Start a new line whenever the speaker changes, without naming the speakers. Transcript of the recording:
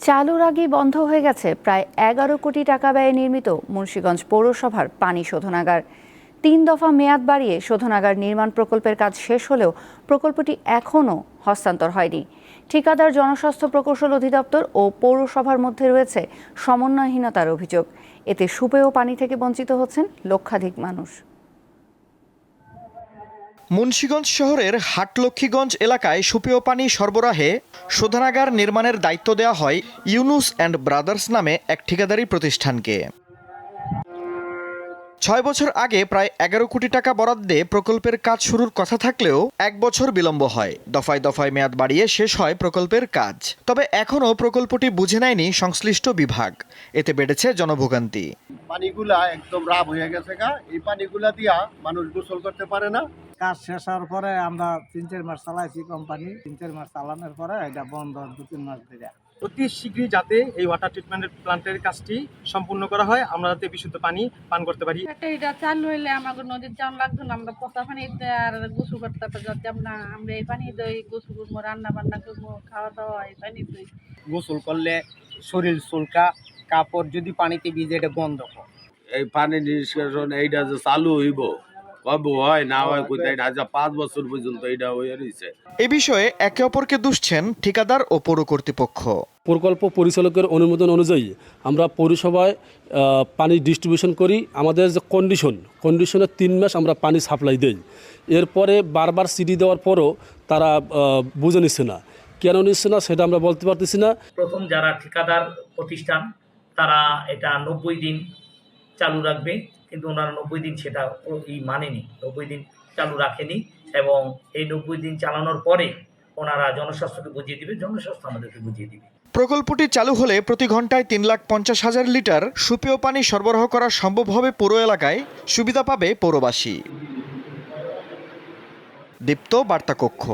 চালুর আগেই বন্ধ হয়ে গেছে প্রায় এগারো কোটি টাকা ব্যয়ে নির্মিত মুন্সীগঞ্জ পৌরসভার পানি শোধনাগার। তিন দফা মেয়াদ বাড়িয়ে শোধনাগার নির্মাণ প্রকল্পের কাজ শেষ হলেও প্রকল্পটি এখনও হস্তান্তর হয়নি। ঠিকাদার জনস্বাস্থ্য প্রকৌশল অধিদপ্তর ও পৌরসভার মধ্যে রয়েছে সমন্বয়হীনতার অভিযোগ। এতে সুপেয় পানি থেকে বঞ্চিত হচ্ছেন লক্ষাধিক মানুষ।
মুন্সীগঞ্জ শহরের হাটলক্ষ্মীগঞ্জ এলাকায় সুপেয় পানি সরবরাহে শোধনাগার নির্মাণের দায়িত্ব দেওয়া হয় ইউনুস অ্যান্ড ব্রাদার্স নামে এক ঠিকাদারি প্রতিষ্ঠানকে। ছয় বছর আগে প্রায় এগারো কোটি টাকা বরাদ্দে প্রকল্পের কাজ শুরুর কথা থাকলেও এক বছর বিলম্ব হয়। দফায় দফায় মেয়াদ বাড়িয়ে শেষ হয় প্রকল্পের কাজ। তবে এখনও প্রকল্পটি বুঝে নেয়নি সংশ্লিষ্ট বিভাগ। এতে বেড়েছে জনভোগান্তি।
পানিগুলা একদম রাব হয়ে গেছে গা। এই পানিগুলা দিয়া মানুষ গোসল করতে পারে না।
কাজ শেষ হওয়ার পরে আমরা তিন চার মাস চালাইছি কোম্পানি তিন চার মাস চালানোর পরে এটা বন্ধ দু তিন মাস ধরে।
অতি শীঘ্রই যাতে এই ওয়াটার ট্রিটমেন্ট প্ল্যান্টের কাজটি সম্পূর্ণ করা হয় আমরা যাতে বিশুদ্ধ পানি পান করতে পারি।
এটা চালু হইলে আমাকে নদীর যাওয়া লাগতো না আমরা পচা পানিতে আর গোসল করতে পারতাম না আমরা এই পানি দই গোসল করব রান্না বান্না করব খাওয়া দাওয়া এই পানি দই।
গোসল করলে শরীর চুলকা কাপড় যদি পানিতে ভিজে এটা বন্ধ কর।
এই পানি নিষ্কাশন এইটা যে চালু হইব কবে হয় না হয় কোথায় আজ পাঁচ বছর পর্যন্ত এইটা হয়ে রয়েছে
এ বিষয়ে একে অপরকে দুষছেন ঠিকাদার ও পৌর কর্তৃপক্ষ।
প্রকল্প পরিচালকের অনুমোদন অনুযায়ী আমরা পৌরসভায় পানি ডিস্ট্রিবিউশন করি। আমাদের যে কন্ডিশন কন্ডিশনে তিন মাস আমরা পানি সাপ্লাই দেই। এরপরে বারবার সিডি দেওয়ার পরও তারা বুঝে নিচ্ছে না। কেন নিচ্ছে না সেটা আমরা বলতে পারতেছি না।
প্রথম যারা ঠিকাদার প্রতিষ্ঠান তারা এটা নব্বই দিন চালু রাখবে। কিন্তু ওনারা নব্বই দিন সেটা এই মানেনি। নব্বই দিন চালু রাখেনি এবং এই নব্বই দিন চালানোর পরে ওনারা জনস্বাস্থ্যকে বুঝিয়ে দিবে, জনস্বাস্থ্য আমাদেরকে বুঝিয়ে দিবে।
প্রকল্পটি চালু হলে প্রতি ঘন্টায় তিন লাখ পঞ্চাশ হাজার লিটার সুপেয় পানি সরবরাহ করা সম্ভব হবে পৌর এলাকায়। সুবিধা পাবে পৌরবাসী। দীপ্ত বার্তা কক্ষ